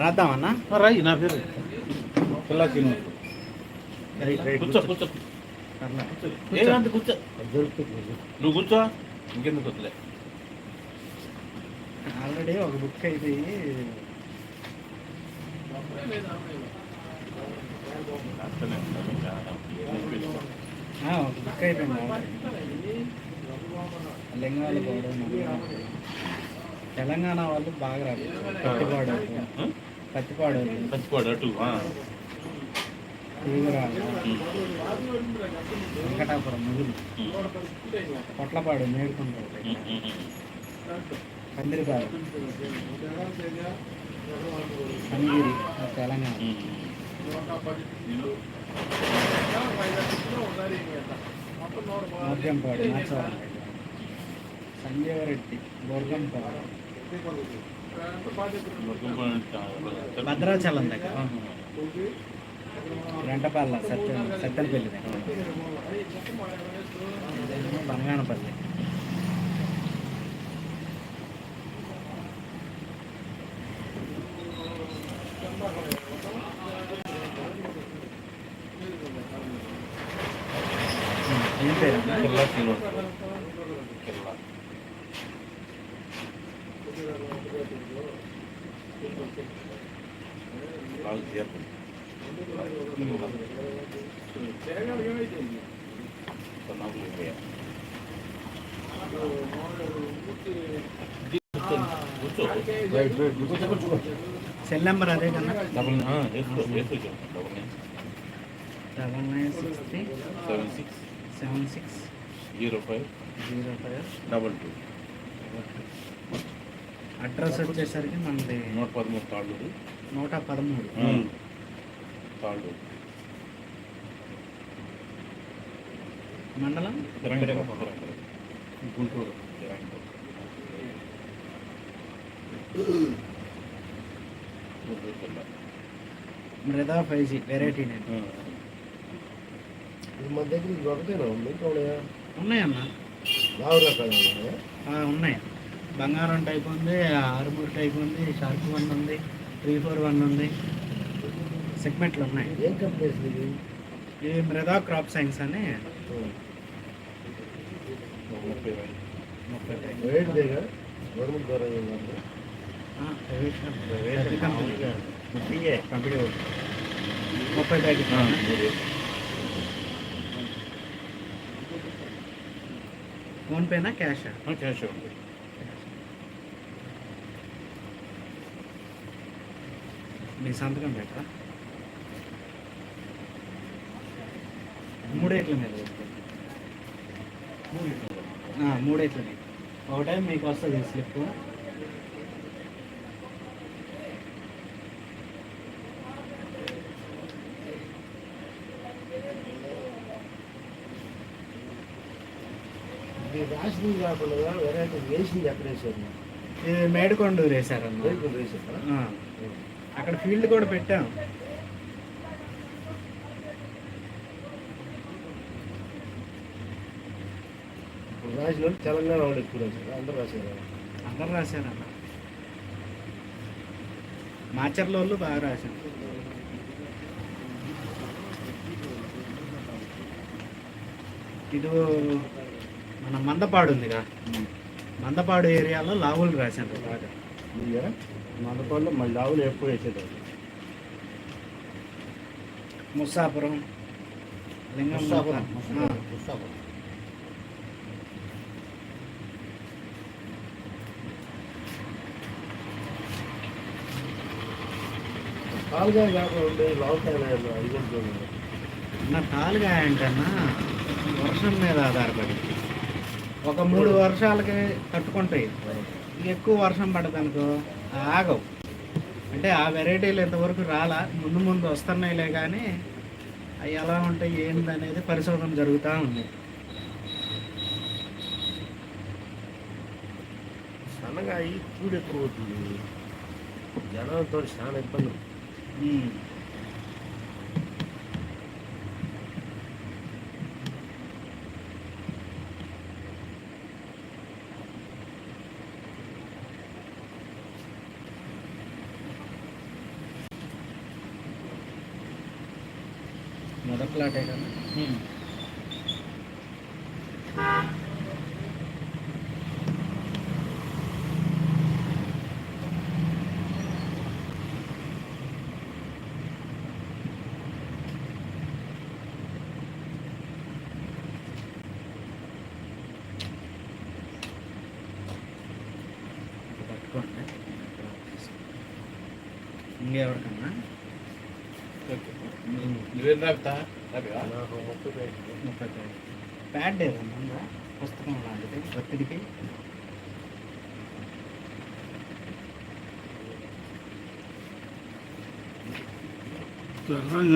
రాద్దామన్నా? రాయి నా పేరు. పిల్ల తిను కూర్చో కూర్చో. ఏదంటే కూర్చో నువ్వు కూర్చో. ఇంకెందుకు వద్దులే. ఆల్రెడీ ఒక బుక్ ఆ, ఒక బుక్ అయిపోయింది పోవడం తెలంగాణ వాళ్ళు బాగా రాదు. పత్తిపాడు పత్తిపాడు పచ్చిపోడు అటు. తీగురాలు వెంకటాపురం ఉమ్. పొట్లపాడు ఉమ్. పందిరిపాడు పనిగిరి తెలంగాణ. భద్రాచలం దగ్గర. ఆహా. రెంటపల్ల సత్య సత్తెనపల్లి దగ్గర. బంగానపల్లి ఏం పేరన్నా కిల్లా శ్రీనివాస్ కిల్లా బాగా చేయాలి. కూర్చో సెల్ నెంబర్ అదే కన్నా. Double nine six three seven six seven six zero five zero five double two address వచ్చేసరికి మనది నూట పదమూడు తాళ్ళూరు. నూట పదమూడు. తాళ్ళు మండలం? Guntur. Mruda five G variety నేను మన దగ్గర ఇది ఒకటేనా? ఉంది ఇంకా ఉన్నాయా? ఉన్నాయన్న నాలుగు రకాలు ఉన్నాయా? బంగారం టైప్ ఉంది ఆరుమూరు టైప్ ఉంది షార్ప్ వన్ ఉంది త్రీ ఫోర్ వన్ ఉంది. సెగ్మెంట్లు ఉన్నాయి. ఏం కంపెనీస్ ఇది? ఇది మృదా క్రాప్ సైన్స్ అని. ముప్పై ముప్పై టైప్. రేట్ దేగా గవర్నమెంట్ ద్వారా ఏం కాదు. ఆ, ప్రైవేట్ కంపెనీ. పెద్ద కంపెనీ. ముప్పై ప్యాకెట్ ఫోన్పేనా క్యాషా క్యాష్ ఉంది మీ సంతకం పెట్టరా మూడేట్ల మీద పెట్టు. ఆ, మూడేట్ల మీద ఒకటే మీకు వస్తుంది స్లిప్ రాసింది కాకుండా వెరైటీ వేసింది ఎక్కడ వేసారు ఇది మేడుకొండూరు వేశారన్న రేట్లు వేసారా ఆ, అక్కడ ఫీల్డ్ కూడా పెట్టాం. రాసిన వాళ్ళు తెలంగాణ వాళ్ళు ఎక్కువ రాశారు? అందరూ రాశారు? అందరు రాశారన్న మాచర్ల వాళ్ళు బాగా రాశారు. ఇది మన మందపాడు ఉందిగా. మందపాడు ఏరియాలో లావులు రాశాను బాగా. మనపల్లి మళ్ళీ ఆవులు ఎక్కువ వేసేది ముస్సాపురం లింగం ముస్తాపురం కాలుగా కాకుండా ఉండే లావుకాయ ఐదు నా తాలుగా ఏంటన్నా వర్షం మీద ఆధారపడి. ఒక మూడు వర్షాలకి తట్టుకుంటాయి. ఎక్కువ వర్షం పడదనుకో ఆగవు. అంటే ఆ వెరైటీలు ఇంతవరకు రాలా. ముందు ముందు వస్తున్నాయిలే కానీ అవి ఎలా ఉంటాయి ఏంది అనేది పరిశోధన జరుగుతూ ఉంది. సన్నగా కూడి ఎక్కువ అవుతుంది. జనంతో చాలా ఇబ్బంది. मेरा प्लाट है ना ప్యాడ్ ఏదన్నా పుస్తకం లాంటిది ఒత్తిడికి.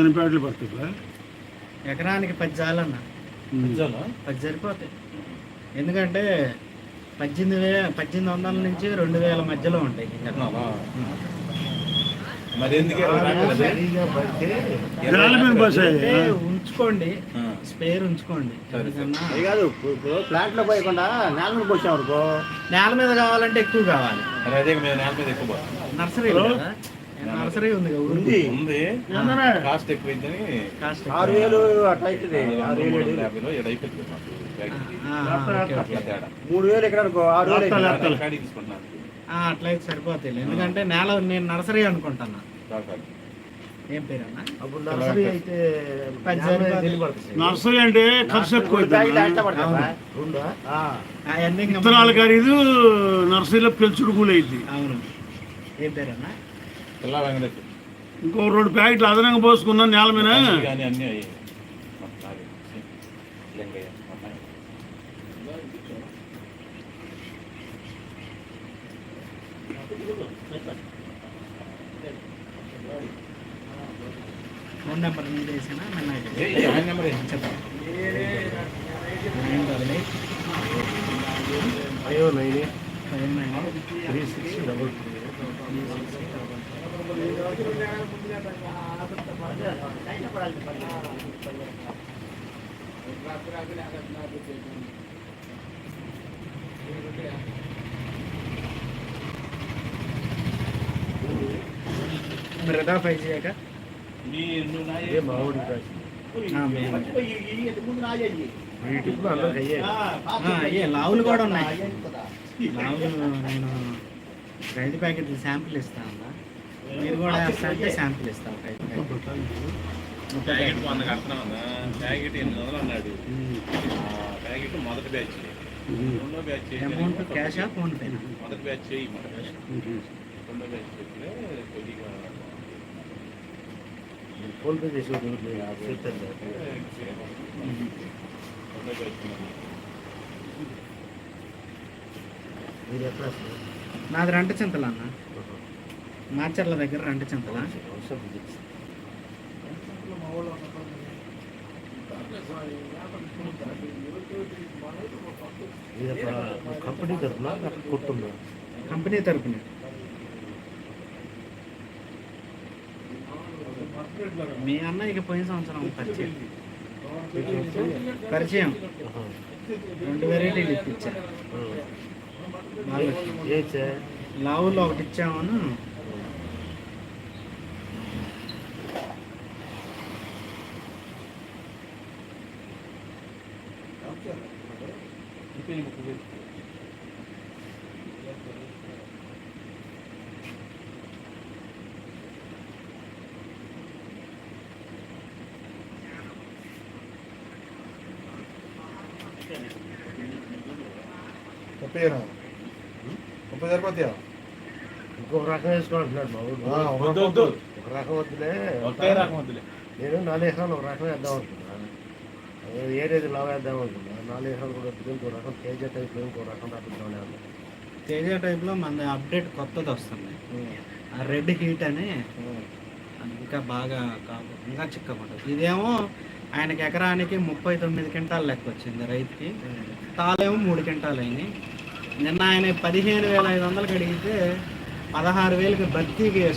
ఎన్ని ప్యాకెట్లు పడుతుందా ఎకరానికి పది చాలన్న? పది సరిపోతాయి. ఎందుకంటే పద్దెనిమిది వే పద్దెనిమిది వందల నుంచి రెండు వేల మధ్యలో ఉంటాయి ఉంచుకోండి. స్పేర్ ఉంచుకోండి. కాదు ప్లాంట్లో పోయకుండా నేల మీద పోసాం అనుకో. నేల మీద కావాలంటే ఎక్కువ కావాలి. అదే నేల మీద ఎక్కువ పోతాం. నర్సరీ నర్సరీ ఉంది ఉంది. ఉంది? కాస్ట్ ఎక్కువైందని కాస్ట్ ఆరు వేలు అట్లా అవుతుంది. ఆరు వేలు. యాభైలో ఏడు అయిపోతుంది మూడు వేలు ఎక్కడ అనుకో? ఆరు వేలు తీసుకుంటున్నాను. అట్లయితే సరిపోతాయి ఎందుకంటే నేల నేను నర్సరీ అనుకుంటున్నా. ఏం పేరన్నా? అప్పుడు నర్సరీ అయితే. నర్సరీ అంటే ఖర్చు ఎక్కువ విత్తనాలు ఖరీదు నర్సరీలో పెంచుడు అయింది. అవును. ఏం పిల్ల వెంకటేష్ ఇంకో రెండు ప్యాకెట్లు అదనంగా పోసుకున్నా నేల మీద. అన్నీ అయ్యాయి నాది. లింగయ్య అమ్మాయి. ఫోన్ నెంబర్ మీద వేసినా నన్ను ఏ, ఏ, ఆయన నెంబర్ ఏంటి? చెప్పండి నైన్ డబల్ ఎయిట్ అయ్యో nine five nine three six double Mruda five చేయక? కూడా అందరికి అయ్యాయి అయ్యే లావులు కూడా ఉన్నాయి. లావులు నేను ప్యాకెట్లు శాంపిల్ ఇస్తాను మీరు కూడా అంటే శాంపిల్ ఇస్తాను ప్యాకెట్లు. ముప్పై ప్యాకెట్. వంద కడుతున్నామన్నా ప్యాకెట్ ఎనిమిది వందలు అన్నాడు. ఆ, ప్యాకెట్ మొదటి బ్యాచ్. రెండో బ్యాచ్ అమౌంట్ క్యాషా ఫోన్ పేనా మొదటి బ్యాచ్ మొదటి బ్యాచ్. రెండో బ్యాచ్ చేస్తే కొద్దిగా ఫోన్ పే చేసి. రెండో మీరు ఎక్కడ? నాది రెంట చింతల అన్న మాచర్ల దగ్గర రెంట చింతల కంపెనీ తరఫున కుట్టుందా కంపెనీ తరపున మీ అన్నయ్యకి పోయిన సంవత్సరం పరిచయం. పరిచయం. రెండు వెరైటీలు ఇప్పించా. లావులో ఒకటి ఇచ్చామను ముప్పైనా ముప్పై సరిపోతాయా ఇంకొక రకం వేసుకోమంటున్నాడు మా ఊరు ఒక రకం వద్దులే ఒకే రకం వద్దులే నేను నాలుగు ఎకరాలు ఒక రకం వేద్దాం అనుకున్నాను ఏడేది లావు వేద్దాం అనుకున్నాను నాలుగు ఎకరాలు కూడా వద్దు ఇంకో రకం తేజ టైప్లో ఇంకో రకం రకం తేజ టైప్లో మన అప్డేట్ కొత్తది వస్తుంది ఆ రెడ్ హీట్ అని ఇంకా బాగా కాదు ఇంకా చిక్కగా ఇదేమో ఆయనకి ఎకరానికి ముప్పై తొమ్మిది క్వింటాలు లెక్క వచ్చింది రైతుకి తాలేమో మూడు క్వింటాలు అయినాయి నిన్న ఆయన పదిహేను వేల ఐదు వందలు అడిగితే పదహారు వేలకి బత్తీకి ఏ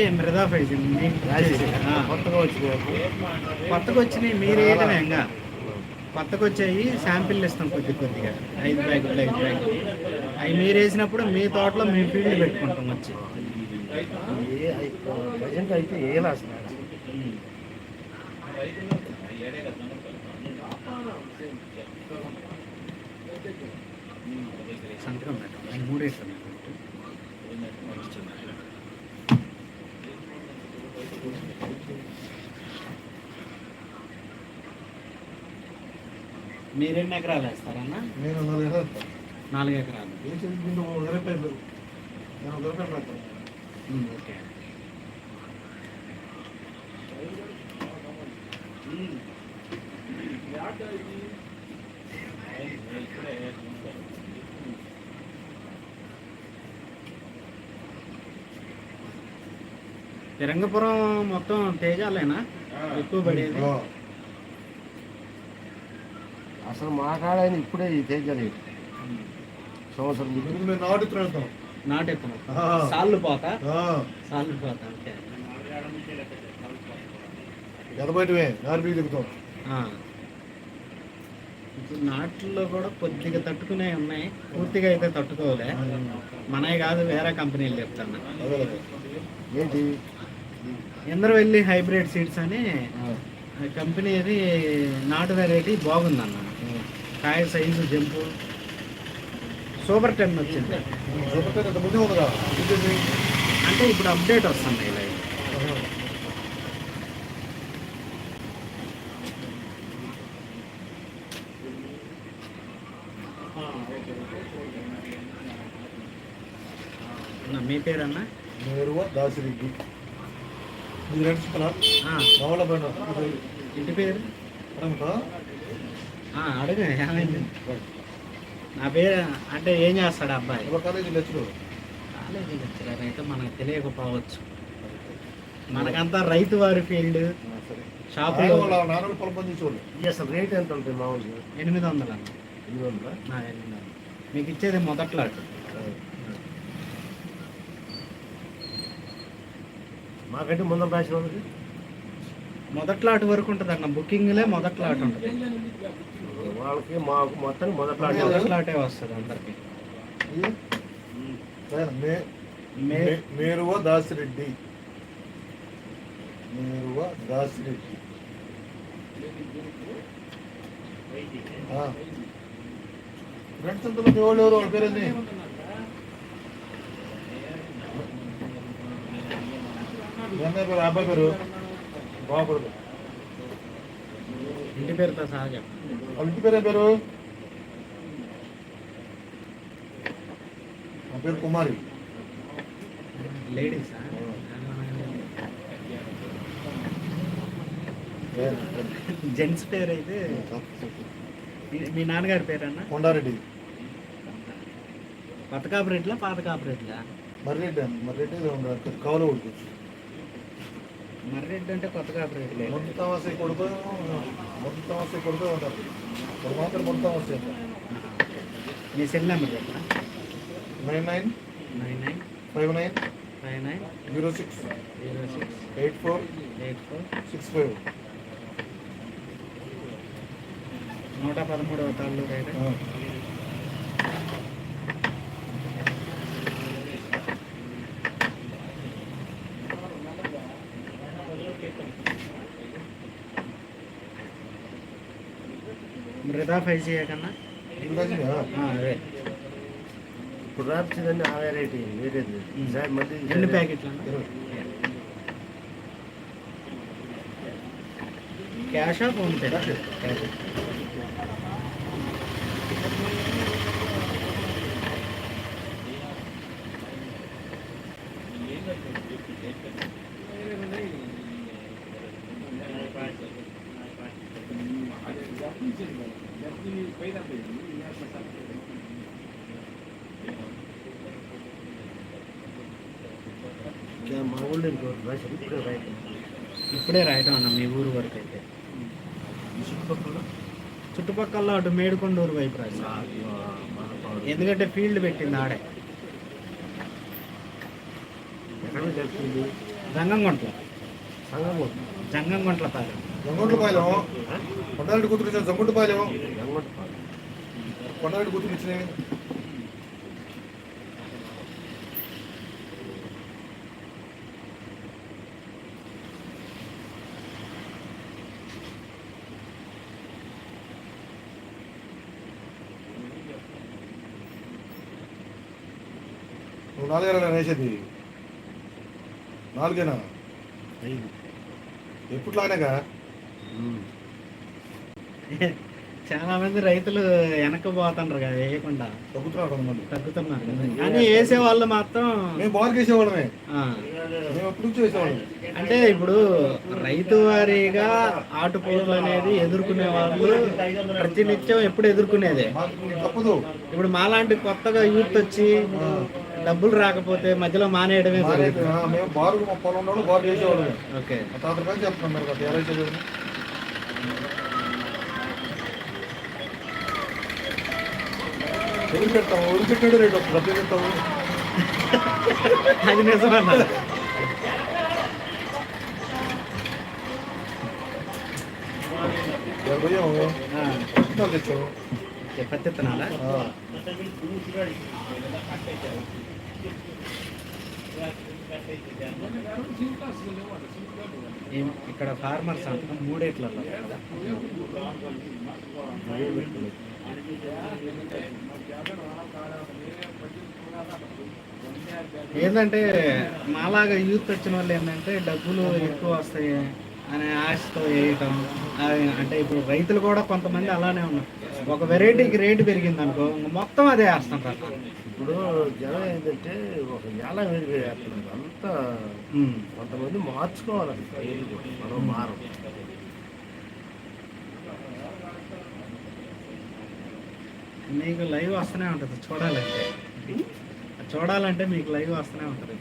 ఏ మృదా ఫైజ్ కొత్తగా వచ్చినాయి కొత్తగా వచ్చినాయి. మీరు వేయటమే ఇంకా. కొత్తగా వచ్చాయి శాంపిల్ ఇస్తాం కొద్ది కొద్దిగా. ఐదు ప్యాకెట్లు ఐదు ప్యాకెట్లు అవి మీరు వేసినప్పుడు మీ తోటలో మీ ఫీల్డ్ పెట్టుకుంటాం వచ్చి. అయితే వేయలే అసలు సంతకం పెట్టండి మూడే పెట్టు మీరెన్ని ఎకరాలు వేస్తారన్నా? నేను నాలుగు ఎకరాలు. నాలుగు ఎకరాలు. ఏం చేసి దీంట్లో ఒక ఎకరం లేదు. నేను ఒక ఎకరం పెడతాను. ఉమ్, ఓకే తిరంగపురం మొత్తం తేజాలేనా? ఎక్కువ పడేది. అసలు మా కాడైన ఇప్పుడే ఈ తేజలేదు సంవత్సరం నాటు ఆ, సాళ్ళు పోత? సాళ్ళు పోత నాటు దిగుతాం. ఇప్పుడు నాట్లో కూడా కొద్దిగా తట్టుకునే ఉన్నాయి. పూర్తిగా అయితే తట్టుకోలే. మనవి కాదు వేరే కంపెనీలు చెప్తాను ఏంటి? ఎందరు వెళ్ళి హైబ్రిడ్ సీడ్స్ అని ఆ. కంపెనీ అది నాటు వెరైటీ బాగుందన్న. కాయ సైజు జంపు. సూపర్ టెన్ వచ్చింది? అంటే ఇప్పుడు అప్డేట్ వస్తుంది ఇలా. అన్న, మీ పేరన్నా? నేరుగా దాసిరెడ్డి. ఇది రెండు పైన ఇంటి పేరు? అడుగు ఏమైంది? నా పేరు అంటే ఏం చేస్తాడు అబ్బాయి? ఒక కాలేజీ లెక్చరు కాలేజీ లెక్చరర్ అయితే మనకు తెలియకపోవచ్చు. మనకంతా రైతు వారి ఫీల్డ్. అసలు రేట్ ఎంత ఉంటుంది మామూలుగా? ఎనిమిది వందలు అన్న. ఎనిమిది వందలా? నా ఎనిమిది వందలు. మీకు ఇచ్చేది మొదట్లో మాకంటే ముందర రాసిన వాళ్ళకి మొదట్లో అటు వరకు ఉంటుంది అన్న. బుకింగ్లే మొదట్లో అటు ఉంటుంది. వాళ్ళకి మాకు మొత్తం మొదట్లో అదే. మొదట్లో అటే వస్తుంది అందరికి. మేరువ దాసిరెడ్డి. మేరువ దాసిరెడ్డి. ఆ. ఫ్రెండ్స్ అంతా వాళ్ళు ఎవరు వాళ్ళ పేరు అబ్బాయి పేరు? బాగుపడదు ఇంటి పేరుతో సహా చెప్పు. వాళ్ళ ఇంటి పేరు పేరు? నా పేరు కుమారి. లేడీసా? జెంట్స్ పేరు అయితే మీ- నాన్నగారి పేరన్నా? కొండారెడ్డి. కొత్త కాపరేట్లా పాత కాపరేట్లా మర్రెడ్డి అన్న మర్రెడ్డి కౌలు ఉడుకు మర్రెడ్డి అంటే కొత్త కాపరేట్లే మొత్తం వస్తే కొడుకు మొత్తం వస్తే కొడుకు ఉంటారు ఇప్పుడు మాత్రం వస్తాయి మీ సెల్ నెంబర్ చెప్పరా nine nine nine nine five nine five nine zero six zero six eight four eight four six five. నూట పదమూడవ తాళ్ళు రైట్ మృదా ఫైవ్ జీ కన్నా అదే. ఇప్పుడు రాపించిందని ఆ వెరైటీ వేరేది ఈసారి మళ్ళీ ఎన్ని ప్యాకెట్లు క్యాషా ఫోన్పే క్యాష్ ఇంకా మా ఊళ్ళో ఇంకో రాసి ఇప్పుడే రైట్ ఇప్పుడే రాయటం అన్న మీ ఊరు వరకు అయితే. చుట్టుపక్కల? చుట్టుపక్కల అటు మేడుకొండూరు వైపు రాసి ఎందుకంటే ఫీల్డ్ పెట్టింది ఆడే. జంగంగుంట్ల. సంగం జంగంగుంట్ల పాలెం జంగుంటుపాలెం కొండారెడ్డి కూతురు గంగొట్టపాలెం కొండారెడ్డి కూతురు ఇచ్చినాయి నాలుగేనా వేసేది నాలుగేనా? ఐదు. ఎప్పుట్లాగానేగా చాలా మంది రైతులు వెనకపోతుండ్రు కదా వేయకుండా. తగ్గుతున్నారు కొంతమంది. తగ్గుతున్నారు. కానీ వేసే వాళ్ళు మాత్రం మేము బార్కి వేసేవాళ్ళమే వేసేవాళ్ళం? అంటే ఇప్పుడు రైతు వారీగా ఆటుపోట్లు అనేది ఎదుర్కొనే వాళ్ళు ప్రతినిత్యం ఎప్పుడు ఎదుర్కొనేదే. తప్పదు. ఇప్పుడు మాలాంటి కొత్తగా యూత్ వచ్చి డబ్బులు రాకపోతే మధ్యలో మానేయడమే మానే- జరుగుతుంది ఆ, మేము బారు మా పొలం ఉన్నోళ్ళు బారు వేసేవాళ్ళమే ఓకే ఆ తాత కానీ చెప్తున్నాం మరి కదా ఎలా వేసేది ఎవరు పెట్టాము ఎవరు పెట్టాడు రేటు వస్తుంది డబ్బులు పెట్టాము అది నిజమన్నా ఎవరు పోయాము ఆ, పుస్తకాలు తెచ్చాము ఓకే, పత్తి విత్తనాలా ఆ. ఏం- ఇక్కడ ఫార్మర్స్ అంతా మూడేట్లలో ఏంటంటే మాలాగా యూత్ వచ్చిన వాళ్ళు ఏంటంటే డబ్బులు ఎక్కువ వస్తాయి అనే ఆశతో వేయటం అంటే ఇప్పుడు రైతులు కూడా కొంతమంది అలానే ఉన్నారు. ఒక వెరైటీకి రేటు పెరిగింది అనుకో ఇంక మొత్తం అదే వేస్తుంటారు ఇప్పుడు జనం ఏంటంటే ఒక ఎలా వేడిగా వేస్తున్నారు. అంతా. కొంతమంది మార్చుకోవాలి పేర్లు కూడా. మనం మారం మీకు లైవ్ వస్తూనే ఉంటుంది చూడాలంటే. చూడాలంటే మీకు లైవ్ వస్తూనే ఉంటుంది.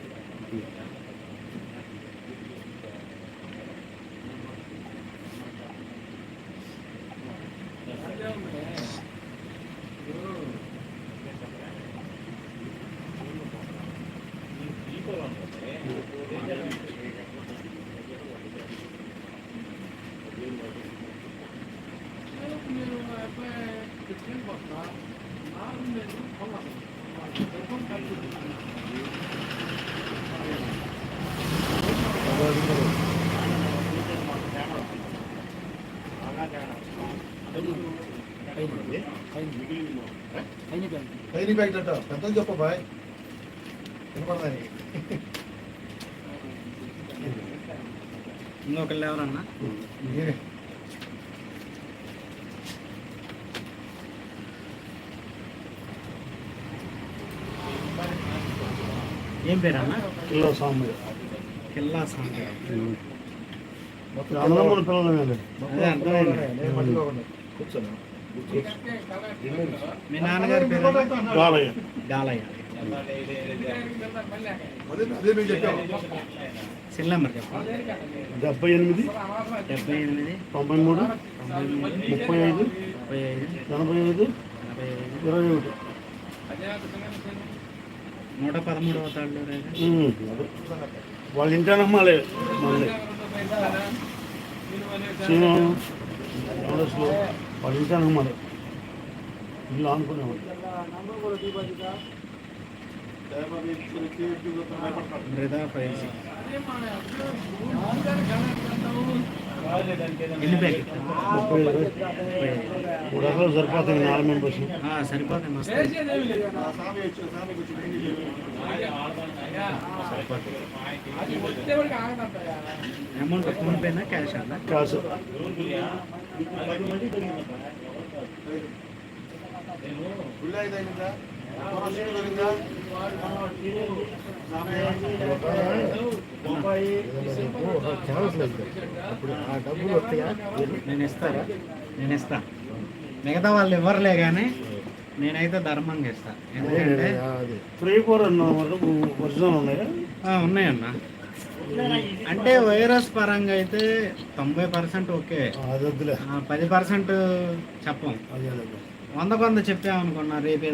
ఖైనీ ప్యాకెట్ అంట పెద్దలు చెప్ప బాయ్ వినపడదని ఇంకొకళ్ళు ఎవరన్నా? నేనే ఏం పేరు అన్న కిల్లా పిల్లల అదే అర్థమైంది. నేను పట్టుకోకుండా కూర్చోను మీ నాన్నగారి పేరు అదే మేము చెప్పాము. సెల్ నెంబర్ చెప్పండి డెబ్బై ఎనిమిది డెబ్బై ఎనిమిది తొంభై మూడు ముప్పై ఐదు ముప్పై ఐదు ఎనభై ఐదు ఎనభై ఐదు. ఇరవై ఒకటి. నూట పదమూడవ తాళ్ళు. వాళ్ళ ఇంటి మళ్ళీ మళ్ళీ. సీను ఎవరసలు వాళ్ళ ఇంటి ఇల్లు అనుకునేవాడు మృదా సిక్స్. ఎన్ని ప్యాకెట్ ముప్పై మూడు ఎకరాలు సరిపోతాయి నాలుగు మెంబర్స్. ఆ, సరిపోతాయి మస్తు. అమౌంట్ ఫోన్ పేనా క్యాష్ అన్నా కాసు గుళ్ళ అయితే ఆ డబ్బులు వస్తాయా నేను ఇస్తారా నేను ఇస్తా మిగతా వాళ్ళు ఇవ్వరులే కానీ నేనైతే ధర్మంగా ఇస్తా ఎందుకంటే అదే ఫ్రీ ఒరిజినల్ ఉన్నాయా? ఉన్నాయన్న. అంటే వైరస్ పరంగా అయితే తొంభై పర్సెంట్ ఓకే. పది పర్సెంట్ చెప్పం. వంద కొంత చెప్పామనుకున్నా రేపు.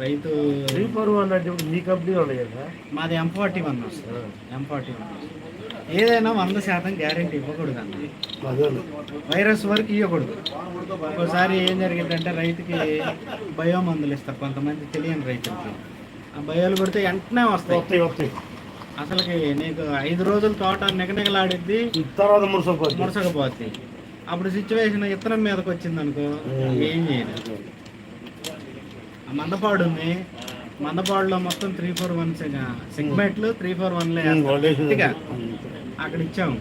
రైతు ఫ్రీ పరువు అన్నట్టు ఇప్పుడు మీ కంపెనీ ఉన్నాయి కదా? మాది ఎం ఫార్టీ వన్ వస్తుంది. ఎం ఫార్టీ వన్ ఏదైనా వంద శాతం గ్యారెంటీ ఇవ్వకూడదు అదే వైరస్ వరకు ఇవ్వకూడదు. ఒక్కోసారి ఏం జరిగిందంటే రైతుకి బయో మందులు ఇస్తారు. కొంతమంది తెలియని రైతులకి. ఆ బయోలు కొడితే వెంటనే వస్తాయి. వస్తాయి వస్తాయి. అసలుకి నీకు ఐదు రోజులు తోట నిగనిగలాడిద్ది. తర్వాత మురసపోతుంది ముడసకపోద్ది అప్పుడు సిచ్యువేషన్ ఇత్తనం మీదకి వచ్చింది అనుకో ఏం చేయదు ఆ మందపాడు ఉంది మందపాడులో మొత్తం త్రీ ఫోర్ వన్స్ సెగ్మెంట్లు త్రీ ఫోర్ వన్లే. అక్కడ ఇచ్చాము.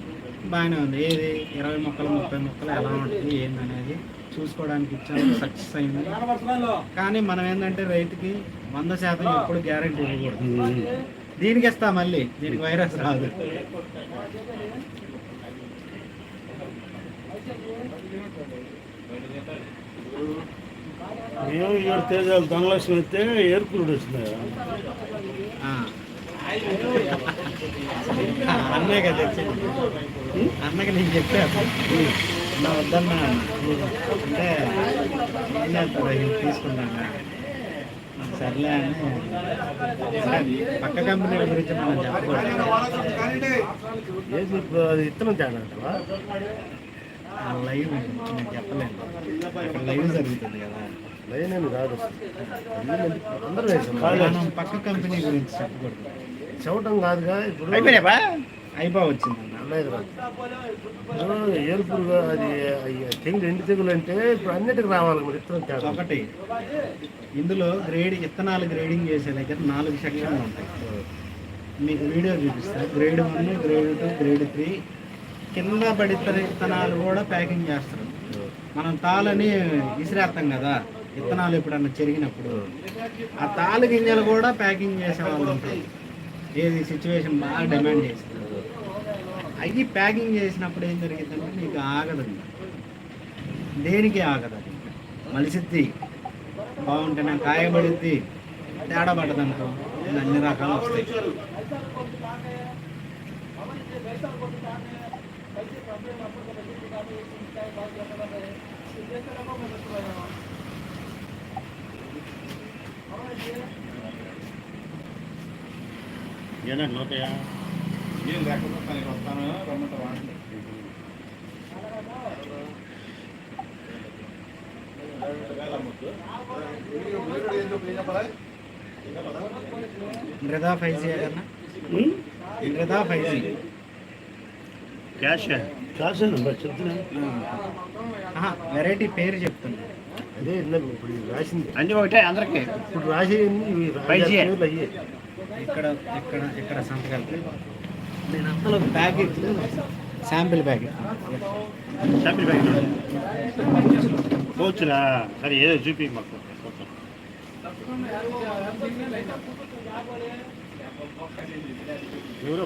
బాగానే ఉంది. ఏది? ఇరవై మొక్కలు ముప్పై మొక్కలు ఎలా ఉంటుంది ఏందనేది చూసుకోవడానికి ఇచ్చాము. సక్సెస్ అయింది. కానీ మనం ఏంటంటే రైతుకి వంద శాతం ఎప్పుడు గ్యారంటీ ఇవ్వకూడదు. దీనికి ఇస్తా మళ్ళీ. దీనికి వైరస్ రాదు. మేము ఇక్కడ తేజాలు ధనలక్ష్మి ఏర్కుడు వచ్చినాయి? ఆ. అన్నయ్య కదా అన్నకి నేను చెప్పాను నా వద్దన్నా. అంటే ఏం తీసుకున్నాను. సర్లే అని. పక్క కంపెనీల గురించి మనం చెప్పకూడదు. ఏది ఇప్పుడు అది ఇత్తనం తేడా లైవ్ నేను చెప్పలేను. అక్కడ లైవ్ జరుగుతుంది కదా. లైన్ ఏమి కాదు అందరూ మనం పక్క కంపెనీ గురించి చెప్పకూడదు. చెప్పటం కాదుగా ఇప్పుడు అయిపో అన్నయ్య రాదు. ఇప్పుడు ఏర్పురుగా అది తెగులు ఎండి తెగులు అంటే ఇప్పుడు అన్నిటికి రావాలి మరి ఇత్తనం ఒకటి ఇందులో గ్రేడ్ విత్తనాలు గ్రేడింగ్ చేసే దగ్గర నాలుగు సెక్షన్లు ఉంటాయి. మీకు వీడియో చూపిస్తా. Grade one grade two grade three కింద పడితే విత్తనాలు కూడా ప్యాకింగ్ చేస్తారు. మనం తాళని విసిరేస్తాం కదా విత్తనాలు ఎప్పుడన్నా చెరిగినప్పుడు. ఆ తాళ గింజలు కూడా ప్యాకింగ్ చేసే వాళ్ళు ఉంటారు. ఏది సిచ్యువేషన్ బాగా డిమాండ్ చేస్తారు. అవి ప్యాకింగ్ చేసినప్పుడు ఏం జరిగిందంటే నీకు ఆగదు దేనికి ఆగదు అది మలిసిద్ది. బాగుంటేనే కాయబడిద్ది. తేడా పడదనుకో అన్ని రకాలు వస్తాయి. ఏనండి నూతయా ఏం లేకపోతే నేను వస్తాను రమ్మంటే వాడండి మృదా ఫైవ్ జీ కన్నా Mruda five G cash cash అండి చెప్తున్నా. వెరైటీ పేరు చెప్తున్నా. అదే ఇప్పుడు రాసింది. అన్నీ ఒకటే అందరికీ? ఇప్పుడు రాసి. పేర్లు అయ్యే. ఇక్కడ ఇక్కడ ఇక్కడ సంతకాలు. నేను అంతలో packet sample packet shopping bag కోచ్లా సరే ఏదో చూపి మాకు. ఎవరో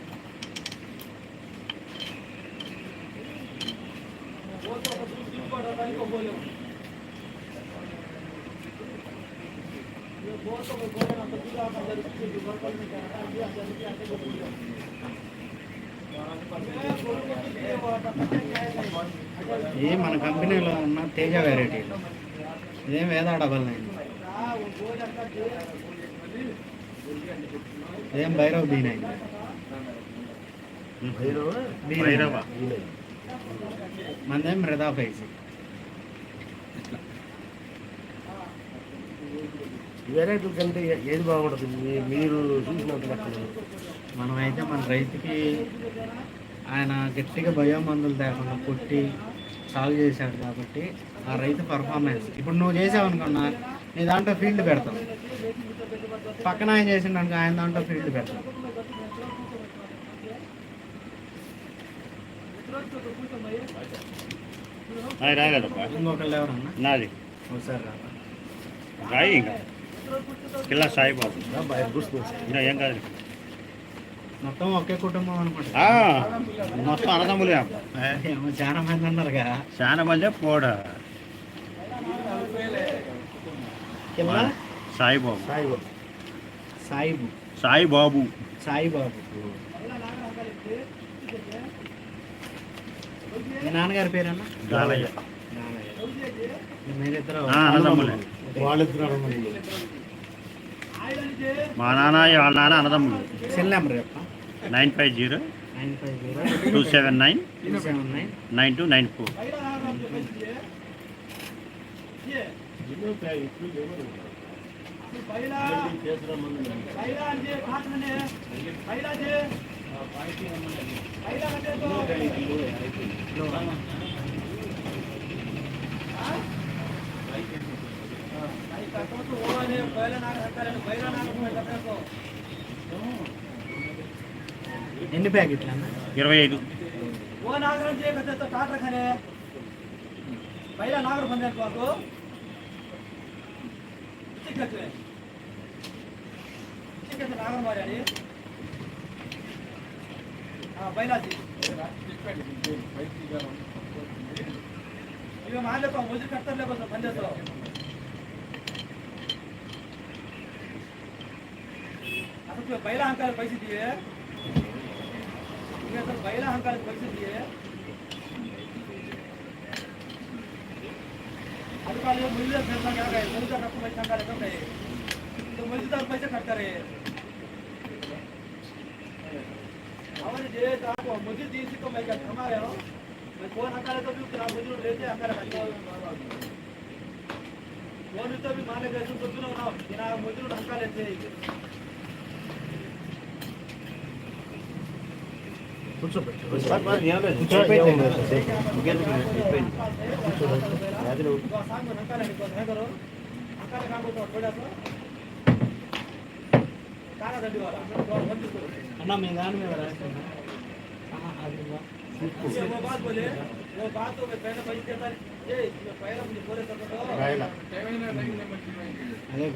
ఇది మన కంపెనీలో ఉన్న తేజ వెరైటీ ఇదేం వేదా డబల్ నైన్ ఇదేం భైరవ్ బీ నైన్. మనదేం మృదా ఫైవ్ జీ ఈ వెరైటీల కంటే ఏది బాగుంటుంది? మీరు చూసినంత లెక్కన. మనమైతే మన రైతుకి ఆయన గట్టిగా బయోమందులు తేకుండా కొట్టి సాగు చేశాడు కాబట్టి ఆ రైతు పర్ఫార్మెన్స్ ఇప్పుడు నువ్వు చేసావు అనుకున్నా నీ దాంట్లో ఫీల్డ్ పెడతావు పక్కన ఆయన చేసిండు ఆయన దాంట్లో ఫీల్డ్ రాలేదప్పా ఇంకొకళ్ళు ఎవరన్నా? నాది. ఒకసారి. రాయి ఇంకా. కిల్లా సాయిబాబు. ఇంకా ఏం కాదు. మొత్తం ఒకే కుటుంబం అనుకుంటా. మొత్తం అన్నదమ్ములే చాలా మంది ఉన్నారుగా చాలా మంది పోడ. కింద సాయిబాబు. సాయిబాబు. సాయిబు. సాయిబాబు. సాయిబాబు. మీ నాన్నగారి పేరన్నా? గాలయ్య మీరిద్దరు వాళ్ళిద్దరు మా నాన్న వాళ్ళ నాన్న అన్నదమ్ములు. Cell number nine five zero nine five zero. Two seven nine two seven nine. Nine two nine four. ఎన్ని ప్యాకెట్లు అన్న? ఇరవై ఐదు. ఓ నాగరం చేయబెద్దతో టాటా ఖనే పైలా నాగర పొందాను బాబు. నాగరం మారాలి బైలాజీ. ఇవే మాడలేక ముజురు కట్టలేకపోతే పని చేస్తావు. ಅಸಲು ಬೈಲ ಹಂಕಾಲ ಪರಿಸ್ಥಿತಿ ಈಗ ಅಸಲು ಬೈಲ ಹಂಕಾಲ ಪರಿಸ್ಥಿತಿ ಅದಕ್ಕಾಗಿ ಮುಳ್ಳಿದ ಸೇರ್ಕೊಂಡಾಗ ಮುಳಿದ ರೊಕ್ಕ ಪೈಸೆ ಹಂಗಾರೆ ತಂದೆ ಇದು ಮುಳಿದ ಪೈಸೆ ಕಟ್ತಾರೆ ಅವರಿಗೆ ಸಾಕು ಮುಗಿದ ತೀರಿಸಿಕೊಂಬೇಕು ಸಮಾಯ ಫೋನ್ ಹಾಕಾಲೆ ತಪ್ಪಿ ನಾವು ಮುಗಿದು ಲೇತೆ ಹಾಕಾಲೆ ಫೋನ್ ಇರ್ತಾವೆ ಮಾಲೆ ಬೇಕು ಗೊತ್ತು ನಾವು ದಿನ ಮುಗಿದು ಹಾಕಾಲೆ అన్న మీ దాని మీద రాస్తున్నా ఆహా, అది వా. ये वो बात बोले वो बात तो मैं पहले पैसे देता ये मैं पहले मुझे बोले तो तो రాయల అదే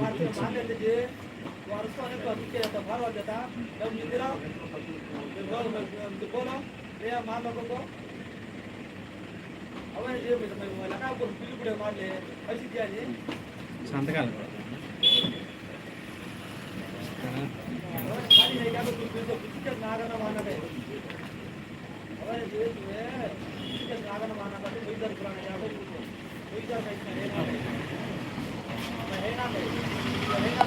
వారసుని పట్టుకెళ్తా భారవ देता जब निंदिरा बोल बोलो रे मार लोगों को अब ये मैं मैं लगा को पील पड़े मार ले। ऐसी दिया जी సంతకాలు खाली है क्या तो तो किसी नागना माना है अब ये किसी नागना माना है तो इधर पुराना जाओ तो इधर नहीं है મહિના મહિના